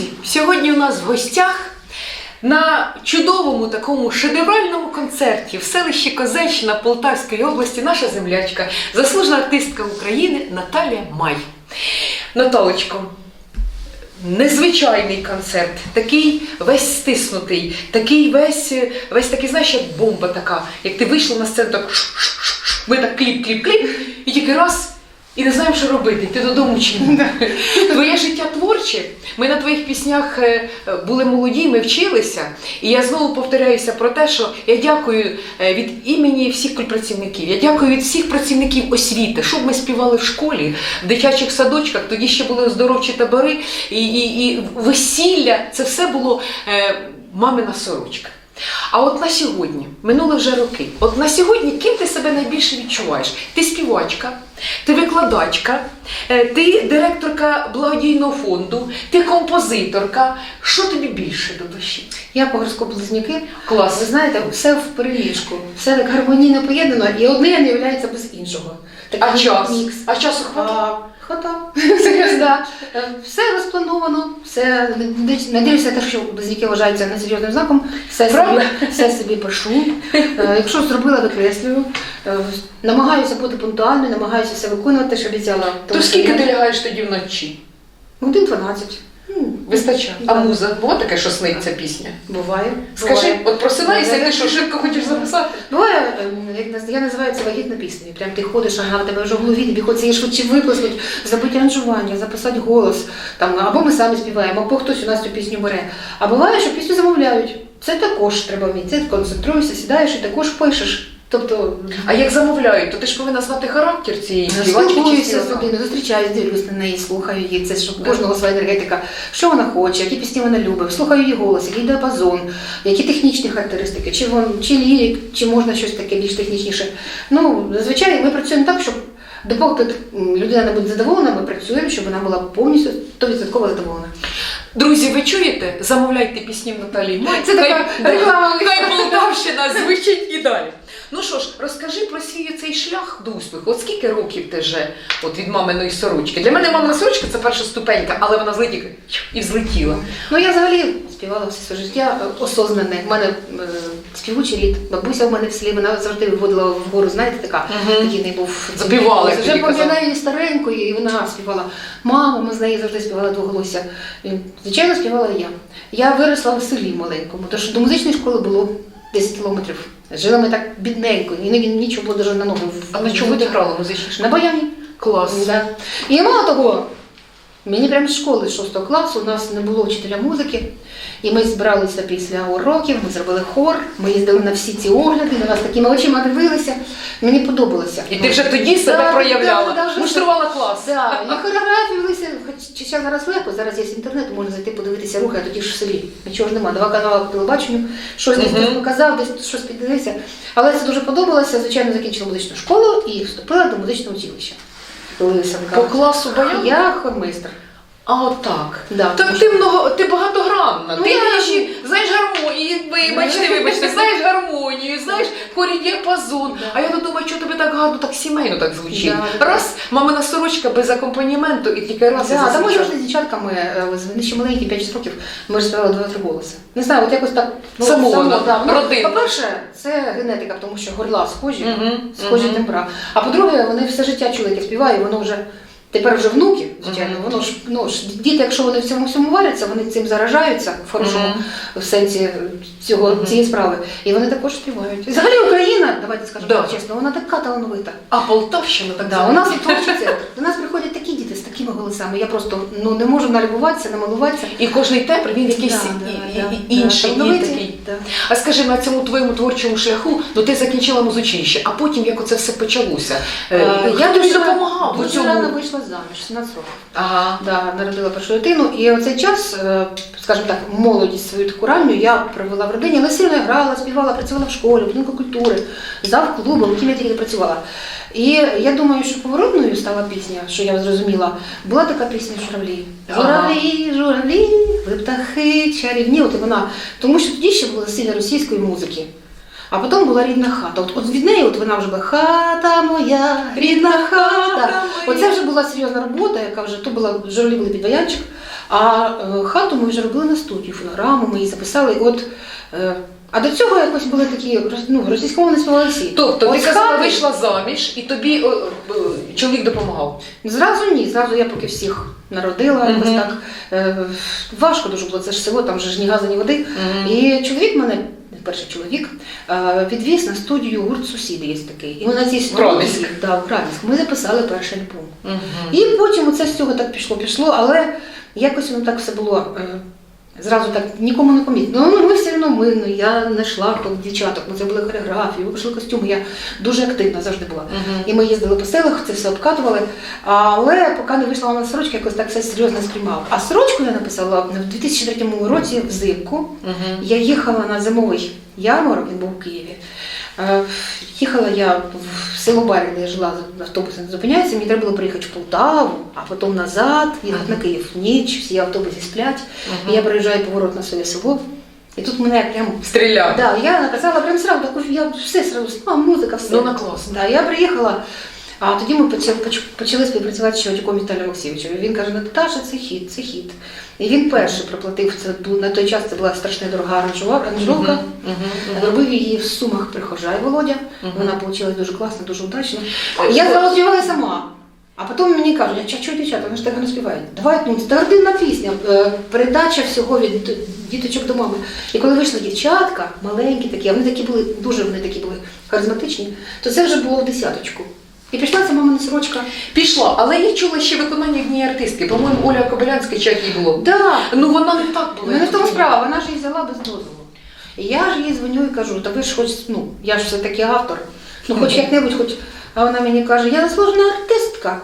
Друзі, сьогодні у нас в гостях на чудовому такому шедевральному концерті в селищі Козельщина Полтавської області наша землячка, заслужена артистка України Наталія Май. Наталочко, незвичайний концерт, такий весь стиснутий, такий весь, весь такий, знаєш, як бомба така. Як ти вийшла на сцену, так ш-ш-ш-ш, ми так кліп-кліп-кліп, і тільки раз. І не знаємо, що робити, ти додому чи ні. Твоє життя творче. Ми на твоїх піснях е, були молоді, ми вчилися. І я знову повторяюся про те, що я дякую е, від імені всіх кульпрацівників. Я дякую від всіх працівників освіти, щоб ми співали в школі, в дитячих садочках. Тоді ще були оздоровчі табори і, і, і весілля. Це все було е, мамина сорочка. А от на сьогодні, минули вже роки. От на сьогодні ким ти себе найбільше відчуваєш? Ти співачка, ти викладачка, е, ти директорка благодійного фонду, ти композиторка. Що тобі більше до душі? Я по гороскопу близнюки. Клас. Ви знаєте, все в переміжку, все так гармонійно поєднано, і одне не є без іншого. А час? мікс. А часу хватає? А, да. Е, Все розплановано, все не дивлюся те, що близнюки вважаються несерйозним знаком, все собі, все собі пишу. Е, Якщо зробила, викреслюю. Е, Намагаюся бути пунктуальною, намагаюся все виконувати, що обіцяла. То скільки ти лягаєш тоді вночі? Годин 12. Вистачає. А Да. муза? Було таке, що сниться пісня? Буває. Скажи, буває. от просинаєшся, і ти що швидко хочеш записати? Буває, ем, як наз- я називаю це вагітна піснею. Прям ти ходиш, а вона в тебе вже в голові, тобі хочеться її швидше виплеснути, забити аранжування, записати голос. Там, або ми самі співаємо, або хтось у нас цю пісню бере. А буває, що пісню замовляють. Це також треба вміти. Ти концентруєшся, сідаєш і також пишеш. Тобто А як замовляють, то ти ж повинна знати характер цієї співачки чи спілкуюся з людиною, зустрічаюсь, дивлюсь на неї, слухаю її. Це ж кожного своя енергетика. Що вона хоче, які пісні вона любить, слухаю її голос, який діапазон, які технічні характеристики, чи вон, чи лірик, чи можна щось таке більш технічніше. Ну, зазвичай ми працюємо так, щоб допоки людина не буде задоволена, ми працюємо, щоб вона була повністю 100% задоволена. Друзі, ви чуєте? Замовляйте пісні в Наталії. Це така реклама. Хай Полтавщина звучить і далі. Ну що ж, розкажи про свій цей шлях до успіху. От скільки років ти вже от від маминої сорочки? Для мене мамина сорочка це перша ступенька, але вона злетіла і взлетіла. Ну я взагалі співала все своє життя осознане. У мене е, співучий рід. Бабуся в мене в селі вона завжди виводила вгору, знаєте, така Мгм. такий не був. Запівали, Вже пам'ятаю її старенькою, і вона співала. Мама, ми з нею завжди співали двоголосся. Звичайно, співала я. Я виросла в селі маленькому, тому що до музичної школи було 10 кілометрів. Жили ми так бідненько, і він нічого було даже на ногу. А на чому ти грала музичні На баяні. Клас. Да. І мало того, мені прямо з школи 6 класу у нас не було вчителя музики. І ми збиралися після уроків, ми зробили хор, ми їздили на всі ці огляди, на нас такими очима дивилися. Мені подобалося. І ти вже тоді себе проявляла. да, да, Муштрувала клас. Да, і хореографію велися, хоч ще зараз легко, зараз є інтернет, можна зайти подивитися рухи, а тоді ж в селі. Нічого ж нема. Два канали по телебаченню, щось десь Мгм. хтось показав, десь щось піддивився. Але це дуже подобалося. Звичайно, закінчила музичну школу і вступила до музичного училища. Лисенка. По класу баян? Я хормейстер. А отак. Да. Так ти много, ти багатогранна. Ну, ти я- вірші, знаєш гармонію, вибачте, вибачте, знаєш гармонію, знаєш хорі діапазон. Да. А я думаю, що тобі так гарно, так сімейно так звучить. Да. Раз, мамина сорочка без акомпаніменту і тільки раз. Да, та ми завжди з дівчатками, вони ще маленькі, 5-6 років, ми ж співали два-три голоси. Не знаю, от якось так. Само воно, да. Ну. По-перше, це генетика, тому що горла схожі, Мгм, схожі мгм. тембра. А по-друге, вони все життя чули, як я співаю, і воно вже. Тепер вже внуки, звичайно, воно ж ну ж діти, якщо вони в цьому всьому варяться, вони цим заражаються в хорошому в сенсі цього цієї справи. І вони також співають. І Взагалі Україна, давайте скажемо Да. чесно, вона така талановита. А Полтавщина так Да, у нас центр. До нас приходять голосами. Я просто ну не можу налюбуватися, намилуватися. І кожний тембр він якийсь Да, і- да, і- да, інший, да. і такий. да. А скажи, на цьому твоєму творчому шляху, ну ти закінчила музичище, а потім як оце все почалося? Е, Е, Я тобі дуже допомагав Дуже рано вийшла заміж, 17 років. Ага. Да, народила першу дитину. І оцей час, е, скажімо так, молодість свою таку ранню я провела в родині, але сильно грала, співала, працювала в школі, в будинку культури, зав клубом, яким я тільки працювала. І я думаю, що поворотною стала пісня, що я зрозуміла, була така пісня Журавлі. Журавлі, журавлі, ви птахи чарівні. От і вона. Тому що тоді ще було сильно російської музики. А потім була рідна хата. От, от від неї от вона вже була хата моя, рідна хата. Оце вже була серйозна робота, яка вже то була журавлі були під баянчик, А е, хату ми вже робили на студію, фонограму, ми її записали. От, е, а до цього якось були такі ну, російськомовні співали всі. Тобто ти От казала, хати- вийшла заміж, і тобі о, о, чоловік допомагав. Зразу ні, зразу я поки всіх народила, Мгм. якось так. Е, важко дуже було, це ж село, там же ж ні газу, ні води. І чоловік мене, перший чоловік, е, відвіз на студію гурт сусіди є такий. І ми на цій студії, да, в Градиськ, ми записали перший альбом. Угу. І потім це з цього так пішло, пішло, але якось воно так все було. Зразу так нікому не помітно. Ну, ми все одно ми, ну, я знайшла йшла дівчаток, ми зробили хореографію, пішли костюми. Я дуже активна завжди була. Мгм. І ми їздили по селах, це все обкатували. Але поки не вийшла на сорочка, якось так все серйозно сприймав. А сорочку я написала в 2003 році взимку. Мгм. Я їхала на зимовий ярмарок, він був у Києві. Е, Їхала я в село Барі, де я жила, автобус не зупиняється, мені треба було приїхати в Полтаву, а потім назад, їхати на Київ ніч, всі автобуси сплять. І я приїжджаю поворот на своє село. І тут мене прям Стріляв. Да, я написала прям сразу, я все сразу, а, музика, все. Ну, на клас. Да, я приїхала, а тоді ми почали, співпрацювати з чоловіком Віталієм Олексійовичем. І Він каже, Наташа, це хід, це хід. І він перший проплатив, це на той час це була страшна дорога аранжировка. Зробив її в сумах прихожай Володя. Вона вийшла дуже класно, дуже удачно. Е, Я ну, сама. А потім мені кажуть, а чого дівчата, вони ж так не співають. Давай, ну, це родинна пісня, е, передача всього від діточок до мами. І коли вийшли дівчатка, маленькі такі, а вони такі були, дуже вони такі були харизматичні, то це вже було в десяточку. І пішла ця мамина сорочка. Пішла, але я чула ще виконання однієї артистки. По-моєму, Оля Кобилянська чи як їй було. Да, Ну вона не так була. Ну, не в тому справа, вона ж її взяла без дозволу. І я ж їй дзвоню і кажу, та ви ж хоч, ну, я ж все-таки автор, ну хоч як-небудь, хоч. А вона мені каже, я заслужена артистка.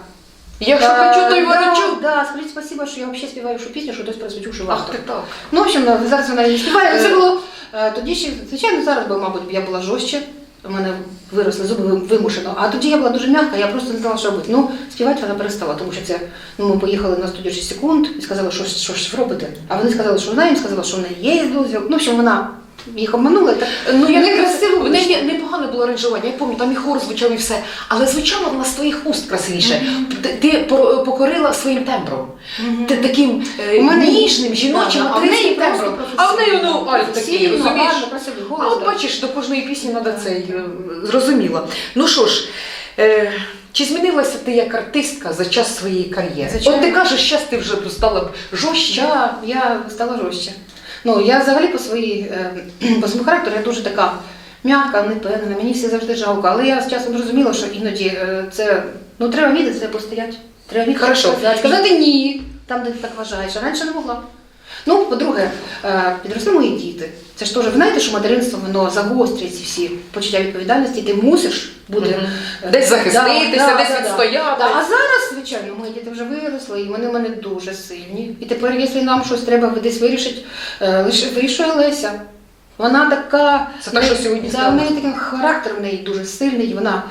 Якщо Е, хочу, то й да, ворочу. Да, скажіть спасибо, що я взагалі співаю що пісню, що хтось просвічу, що Ах автор. ти так. Ну, в общем, зараз вона її співає, але Е. це було е, тоді ще, звичайно, зараз би, мабуть, я була жорстче. У мене виросли зуби вимушено. А тоді я була дуже м'яка, я просто не знала, що робити. Ну, співати вона перестала, тому що це ну, ми поїхали на 106 секунд і сказали, що, що ж ви робите. А вони сказали, що вона їм сказала, що в неї є дозвіл. Ну, що вона їх обманула. і Так, Ну, я некрасиво красиво, в неї непогане було аранжування, я пам'ятаю, там і хор звучав і все. Але звучало вона з твоїх уст красивіше. Ти, ти покорила своїм тембром. Ти таким е, ніжним, жіночим, Да, да, а в неї просто тембром. А в неї, ну, альт такий, професійно, розумієш? гарно, красивий голос. А от да. бачиш, до кожної пісні треба цей е, зрозуміло. Ну що ж, е, чи змінилася ти як артистка за час своєї кар'єри? Звичайно. От ти кажеш, зараз ти вже стала б жорстче. Да, я стала жорстче. Ну, я взагалі по своїй е, по своєму характеру я дуже така м'яка, непевнена, мені все завжди жалко. Але я з часом зрозуміла, що іноді е, це ну треба вміти це постояти. Треба вміти Хорошо. сказати. Сказати ні, там, де ти так вважаєш. А раніше не могла. Ну, по-друге, е, підросли мої діти. Це ж теж, ви знаєте, що материнство воно загострює ці всі почуття відповідальності, ти мусиш бути Мгм. е, Десь захиститися, да, десь да, да. відстояти. Да, а зараз, звичайно, мої діти вже виросли, і вони в мене дуже сильні. І тепер, якщо нам щось треба десь вирішити, е, лише вирішує Леся. Вона така. Це те, що сьогодні да, в неї такий характер в неї дуже сильний, вона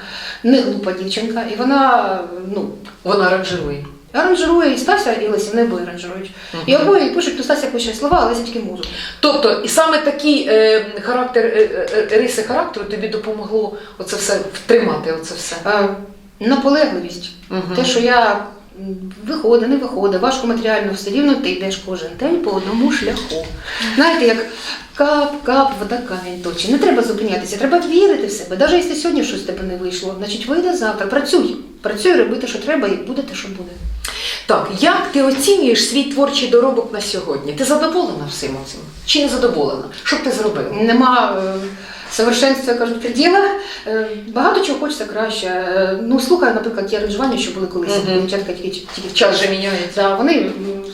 не глупа дівчинка, і вона ну, Вона аранжирує. аранжирує і Стася, і Леся, вони обоє аранжирують. І обоє пишуть, то Стася пише слова, а Леся тільки музику. Тобто, і саме такий е, характер, е, е, риси характеру тобі допомогло оце все втримати, оце все. Е, наполегливість. Мгм. Те, що я виходить, не виходить, важко матеріально, все рівно ти йдеш кожен день по одному шляху. Знаєте, як кап-кап, вода камінь точить. Не треба зупинятися, треба вірити в себе. Навіть якщо сьогодні щось тебе не вийшло, значить вийде завтра. Працюй. Працюй, роби те, що треба, і буде те, що буде. Так, як ти оцінюєш свій творчий доробок на сьогодні? Ти задоволена всім цим? Чи не задоволена? Що б ти зробила? Нема е, совершенства, як кажуть, приділа. Е, багато чого хочеться краще. Е, ну, слухаю, наприклад, ті аранжування, що були колись, Мгм. дівчатка тільки, тільки Час же міняється. Да, вони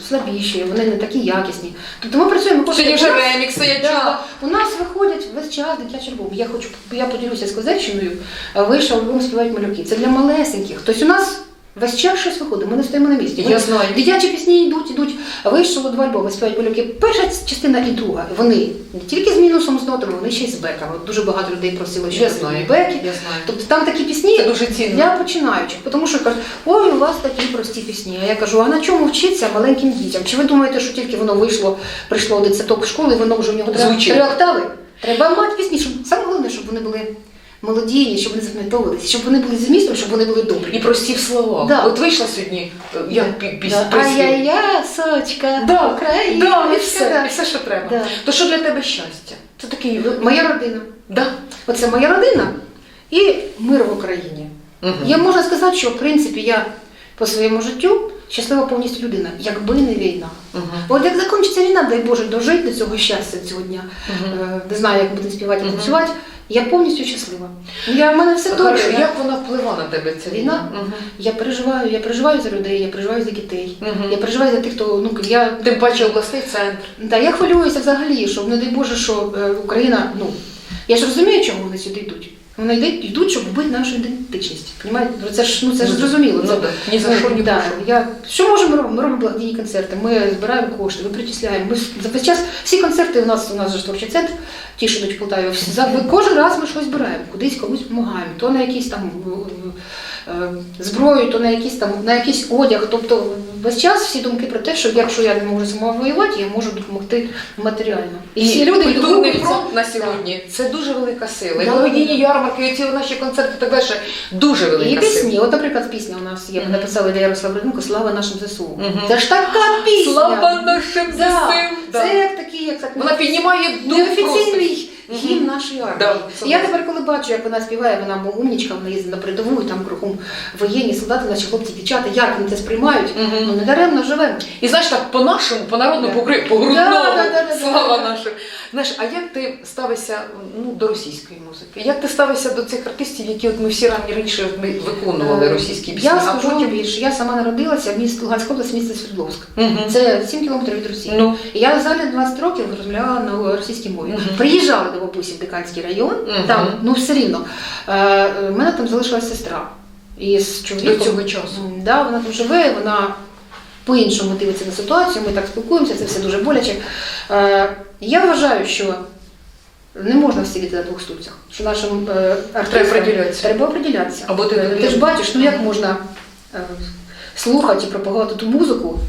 слабіші, вони не такі якісні. Тобто ми працюємо кожен Сьогодні вже ремікси, я Да. У нас виходять весь час дитячий альбом. Я хочу, я поділюся з козаччиною. е, Вийшов альбом співають малюки. Це для малесеньких. Тобто у нас весь час щось виходить, ми не стоїмо на місці. Я знаю. Дитячі пісні йдуть, йдуть. Вийшло два альбоми співають малюки. Перша частина і друга. Вони не тільки з мінусом з нотами, вони ще й з беками. От Дуже багато людей просили, що Я знаю. беки. Я знаю. Тобто там такі пісні Це дуже цінно. для починаючих, тому що кажуть, ой, у вас такі прості пісні. А я кажу, а на чому вчиться маленьким дітям? Чи ви думаєте, що тільки воно вийшло, прийшло в дитсадок школи, воно вже в нього Звучить. три октави? Треба мати пісні, щоб саме головне, щоб вони були молодіні, щоб вони запам'ятовувалися, щоб вони були змістом, щоб вони були добрі. І прості слова. Да. От вийшла сьогодні, е, я пі- піс- Да. Ай-яй-я, сочка, Да, Україна. Да, і все, і все, що треба. Да. То що для тебе щастя? Це такий Моя родина. Да? Оце моя родина і мир в Україні. Угу. Я можу сказати, що в принципі я по своєму життю щаслива повністю людина, якби не війна. Угу. От як закінчиться війна, дай Боже, дожити до цього щастя цього дня. Угу. Не знаю, як будемо співати і Мгм. танцювати. Я повністю щаслива. Я, в мене все добре. Як вона впливає на тебе ця Війна? Угу. я переживаю, я переживаю за людей, я переживаю за дітей. Угу. Я переживаю за тих, хто ну я Тим паче обласний центр. Да, я хвилююся взагалі, що не дай Боже, що е, Україна, ну я ж розумію, чому вони сюди йдуть. Вони йдуть, йдуть, щоб вбити нашу ідентичність. Понімаєте? Ну, Це ж ну це ж Ну, зрозуміло. Ну. Ні за що, ні да, я, що можемо ми робимо? Ми робимо благодійні концерти. Ми збираємо кошти, ми причисляємо. Ми за весь час всі концерти у нас у нас же творчий центр, ті, що йдуть в Полтаві. За кожен раз ми щось збираємо, кудись комусь допомагаємо. То на якісь там е, е, зброю, то на якісь там на якийсь одяг. Тобто весь час всі думки про те, що якщо я не можу сама воювати, я можу допомогти матеріально. І всі люди культурний фронт на сьогодні це дуже велика сила. І благодійні ярмарки, і ці наші концерти так далі дуже велика І сила. пісні, от, наприклад, пісня у нас є, ми написали для Ярослава Руденко Слава нашим ЗСУ. Це ж така пісня. Слава нашим. ЗСУ! Да. Це як такий, як так Вона піднімає дух неофіційний. Гімн нашої армії. Да, я тепер, коли бачу, як вона співає, вона умнічка, вона їздить на передову, і там кругом воєнні солдати, наші хлопці, дівчата, як вони це сприймають. Мгм. Ну не даремно живемо. І знаєш так, по-нашому, по-народному, Да. по, по грудному, Да, да, да, слава да. наша. Знаєш, а як ти ставишся ну, до російської музики? Як ти ставишся до цих артистів, які от ми всі рані раніше ми виконували російські пісні, Е, Я а скажу потім... більше, я сама народилася в місті Луганська область, місто Свердловськ. Мгм. Це 7 кілометрів від Росії. Ну, Я взагалі 20 років розмовляла на російській мові. Мгм. Приїжджала до бабусі Диканський район, Мгм. там, ну все рівно. Е, е, мене там залишилась сестра. І з чоловіком. До цього часу. Да, вона там живе, вона по-іншому дивиться на ситуацію, ми так спілкуємося, це все дуже боляче. Е, я вважаю, що не можна сидіти на двох стульцях. Що нашим е, артистам приділятися. треба приділятися. Або ти ти ж бачиш, ну як можна е, слухати і пропагувати ту музику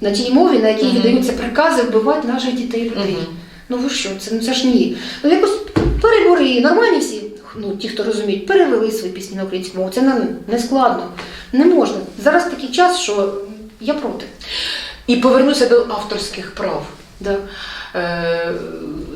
на- тій мові, на якій віддаються прикази вбивати наших дітей людей. Мгм. Ну ви що, це, ну, це ж ні. Ну якось перебори, нормальні всі, ну ті, хто розуміють, перевели свої пісні на українську мову. Це не, не складно. Не можна. Зараз такий час, що я проти. І повернуся до авторських прав. Да. Е,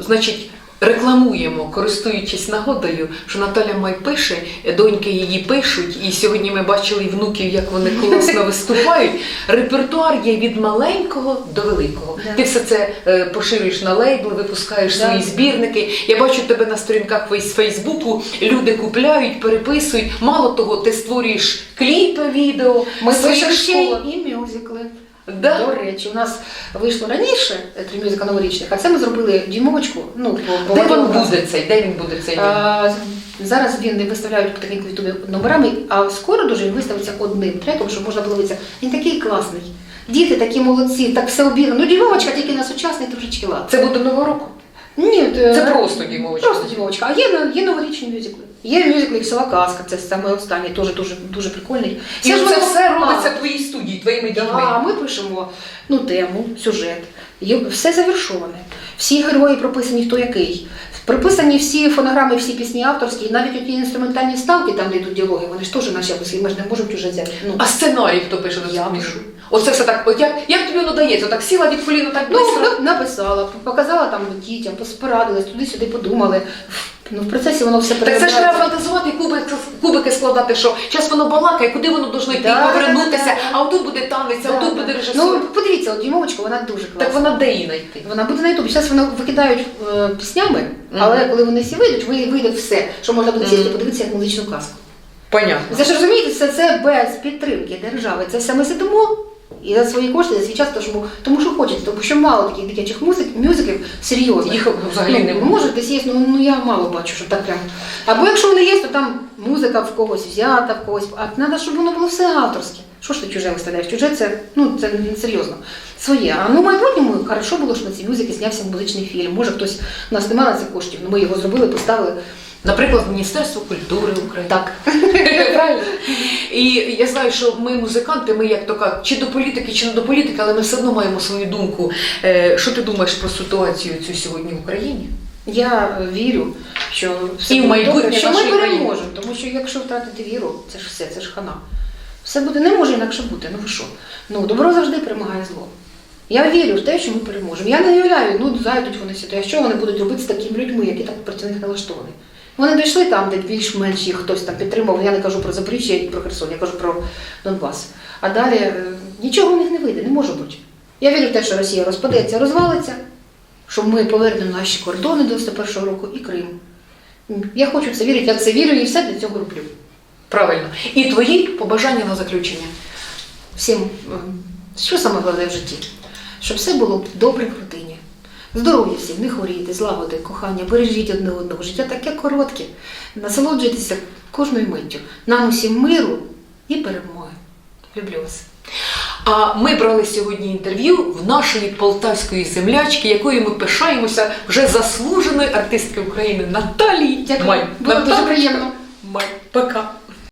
значить, рекламуємо, користуючись нагодою, що Наталя Май пише, доньки її пишуть, і сьогодні ми бачили і внуків, як вони класно виступають. Репертуар є від маленького до великого. Ти все це е, поширюєш на лейбли, випускаєш свої збірники. Я бачу тебе на сторінках фейс- Фейсбуку. Люди купляють, переписують. Мало того, ти створюєш кліпи, відео, Ми пишемо ще й і мюзикли. Да? До речі, у нас вийшло раніше три мюзика новорічних, а це ми зробили дюймовочку. Ну, по, Де він буде цей? Де він буде цей? А, зараз він не виставляють потихеньку в ютубі номерами, а скоро дуже він виставиться одним треком, щоб можна було дивитися. Він такий класний. Діти такі молодці, так все обігано. Ну, дівовочка тільки на сучасний трошечки лад. Це буде нового року? Ні, е, Це просто дімовочка. Просто дівовочка. А є, на- є новорічні мюзикли. Є мюзикл села казка, це саме останній, теж дуже, дуже прикольний. І це ж воно- все А, робиться в твоїй студії, твоїми дітьми. Да, ми пишемо ну, тему, сюжет. Є- Все завершоване. Всі герої прописані хто який. Прописані всі фонограми, всі пісні авторські, і навіть оті інструментальні вставки, там де йдуть діалоги, вони ж теж наші авторські, ми ж не можемо чуже взяти. Ну, А сценарій хто пише Я пишу. Оце все так. От як, як тобі воно дається? Так сіла від коліна, так ну, близько. на- написала, показала там дітям, порадилась, туди-сюди подумали. Ну, в процесі воно все Так це ж треба фантазувати, кубики, кубики складати, що зараз воно балакає, куди воно должно йти, Да, повернутися, да, да. а отут буде танець, а Да, отут да. буде режисер. Ну, подивіться, от дімовочка, вона дуже класна. так вона де її знайти? Вона буде на Ютубі. Зараз вони викидають е, піснями, але коли вони всі вийдуть, ви- вийде все, що можна буде сісти подивитися як музичну казку. Понятно. Ви ж розумієте, це, це без підтримки держави. Це все ми сидимо і за свої кошти, за свій час, тому, що хочеться, тому що мало таких дитячих музик, мюзиклів серйозних. Їх взагалі ну, немає. Може, десь є, ну, ну я мало бачу, що так прям. Або якщо вони є, то там музика в когось взята, в когось. А треба, щоб воно було все авторське. Що ж ти чуже виставляєш? Чуже це, ну, це не серйозно. Своє. А ну в майбутньому хорошо було, що на ці мюзики знявся музичний фільм. Може, хтось у нас немає на це коштів, але ми його зробили, поставили. Наприклад, Міністерство культури України. Так. Правильно. І я знаю, що ми музиканти, ми як то кажуть, чи до політики, чи не до політики, але ми все одно маємо свою думку. Е, Що ти думаєш про ситуацію цю сьогодні в Україні? Я вірю, що все І в майбутнє добре, що ми переможемо. Тому що якщо втратити віру, це ж все, це ж хана. Все буде не може інакше бути. Ну ви що? Ну добро завжди перемагає зло. Я вірю в те, що ми переможемо. Я не уявляю, ну зайдуть вони сюди, а що вони будуть робити з такими людьми, які так проти них налаштовані. Вони дійшли там, де більш-менш їх хтось там підтримав. Я не кажу про Запоріжжя і про Херсон, я кажу про Донбас. А далі е, нічого в них не вийде, не може бути. Я вірю в те, що Росія розпадеться, розвалиться, що ми повернемо наші кордони до 91-го року і Крим. Я хочу в це вірити, я в це вірю і все для цього роблю. Правильно. І твої побажання на заключення. Всім, що саме головне в житті? Щоб все було добре в родині. Здоров'я всім, не хворійте, злагоди, кохання, бережіть одне одного. Життя таке коротке. Насолоджуйтеся кожною миттю. Нам усім миру і перемоги. Люблю вас. А ми брали сьогодні інтерв'ю в нашої полтавської землячки, якою ми пишаємося вже заслуженої артистки України Наталії Дякую. Май. Було дуже Наталочка приємно. Май. Пока.